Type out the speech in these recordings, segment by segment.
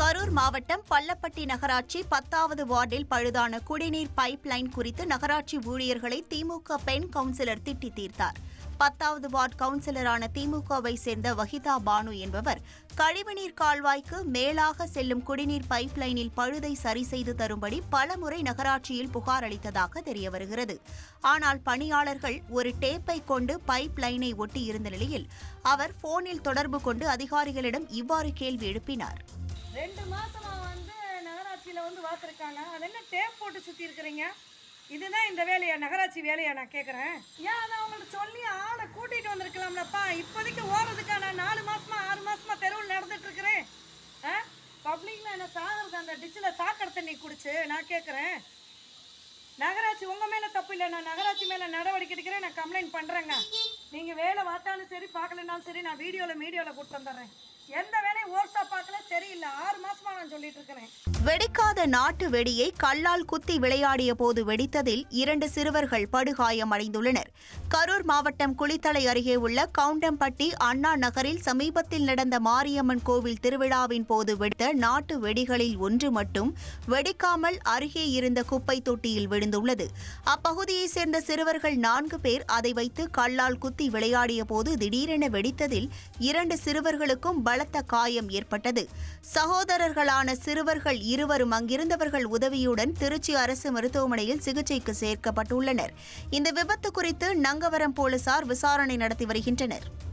கரூர் மாவட்டம் பள்ளப்பட்டி நகராட்சி பத்தாவது வார்டில் பழுதான குடிநீர் பைப் லைன் குறித்து நகராட்சி ஊழியர்களை திமுக பெண் கவுன்சிலர் திட்டி தீர்த்தார். பத்தாவது வார்டு கவுன்சிலரான திமுகவை சேர்ந்த வஹிதா பானு என்பவர் கழிவுநீர் கால்வாய்க்கு மேலாக செல்லும் குடிநீர் பைப் லைனில் பழுதை சரி செய்து தரும்படி பலமுறை நகராட்சியில் புகார் அளித்ததாக தெரியவருகிறது ஆனால் பணியாளர்கள் ஒரு டேப்பை கொண்டு பைப் லைனை ஒட்டி இருந்த நிலையில் அவர் போனில் தொடர்பு கொண்டு அதிகாரிகளிடம் இவ்வாறு கேள்வி எழுப்பினார். ரெண்டு மாசமா வந்து நகராட்சியில வந்து வாத்திருக்காங்க. அது என்ன டேப் போட்டு சுத்தி இருக்கிறீங்க? இதுதான் இந்த வேலையா நகராட்சி வேலையா நான் கேட்குறேன் ஏன் அதை அவங்கள்ட்ட சொல்லி ஆளை கூட்டிட்டு வந்திருக்கலாம்லப்பா? இப்போதைக்கு ஓடுறதுக்கா நான் நாலு மாசமா ஆறு மாசமா தெருவில் நடந்துட்டு இருக்கிறேன். ஆ? பப்ளிக்ல என்ன சாகிறது அந்த டிச்சில் சாக்கடை தண்ணி குடிச்சு நான் கேட்குறேன் நகராட்சி உங்க மேல தப்பு இல்லை. நான் நகராட்சி மேல நடவடிக்கை எடுக்கிறேன். நான் கம்ப்ளைண்ட் பண்றேங்க. நீங்க வேலை பார்த்தாலும் சரி பார்க்கலனாலும் சரி நான் வீடியோவில் மீடியோவில் கொடுத்து வந்துடுறேன் எந்த வேலையும் ஓர்ஸா பார்க்கல. சரியில்லை. ஆறு மாசமா நான் சொல்லிட்டு இருக்கிறேன். வெடிக்காத நாட்டு வெடியை கல்லால் குத்தி விளையாடிய போது வெடித்ததில் இரண்டு சிறுவர்கள் படுகாயமடைந்துள்ளனர். கரூர் மாவட்டம் குளித்தலை அருகே உள்ள கவுண்டம்பட்டி அண்ணா நகரில் சமீபத்தில் நடந்த மாரியம்மன் கோவில் திருவிழாவின் போது வெடித்த நாட்டு வெடிகளில் ஒன்று மட்டும் வெடிக்காமல் அருகே இருந்த குப்பை தொட்டியில் விழுந்துள்ளது. அப்பகுதியைச் சேர்ந்த சிறுவர்கள் நான்கு பேர் அதை வைத்து கல்லால் குத்தி விளையாடிய போது திடீரென வெடித்ததில் இரண்டு சிறுவர்களுக்கும் பல பலத்த காயம் ஏற்பட்டது. சகோதரர்களான சிறுவர்கள் இருவரும் அங்கிருந்தவர்கள் உதவியுடன் திருச்சி அரசு மருத்துவமனையில் சிகிச்சைக்கு சேர்க்கப்பட்டுள்ளனர். இந்த விபத்து குறித்து நங்கவரம் போலீசார் விசாரணை நடத்தி வருகின்றனர்.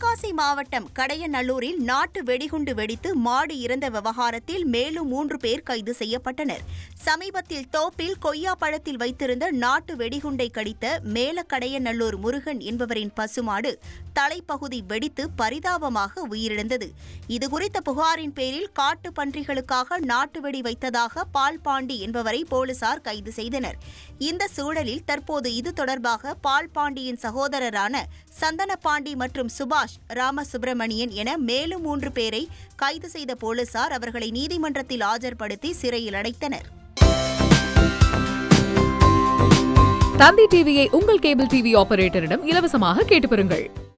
தென்காசி மாவட்டம் கடையநல்லூரில் நாட்டு வெடிகுண்டு வெடித்து மாடு இறந்த விவகாரத்தில் மேலும் மூன்று பேர் கைது செய்யப்பட்டனர். சமீபத்தில் தோப்பில் கொய்யா பழத்தில் வைத்திருந்த நாட்டு வெடிகுண்டை கடித்த மேலக்கடையநல்லூர் முருகன் என்பவரின் பசுமாடு தலைப்பகுதி வெடித்து பரிதாபமாக உயிரிழந்தது. இதுகுறித்த புகாரின் பேரில் காட்டு பன்றிகளுக்காக நாட்டு வெடி வைத்ததாக பால்பாண்டி என்பவரை போலீசார் கைது செய்தனர். இந்த சூழலில் தற்போது இது தொடர்பாக பால்பாண்டியின் சகோதரரான சந்தனபாண்டி மற்றும் சுபாஷ் ராமசுப்பிரமணியன் என மேலும் மூன்று பேரை கைது செய்த போலீசார் அவர்களை நீதிமன்றத்தில் ஆஜர்படுத்தி சிறையில் அடைத்தனர். தந்தி டிவியை உங்கள் கேபிள் டிவி ஆபரேட்டரிடம் இலவசமாக கேட்டு பெறுங்கள்.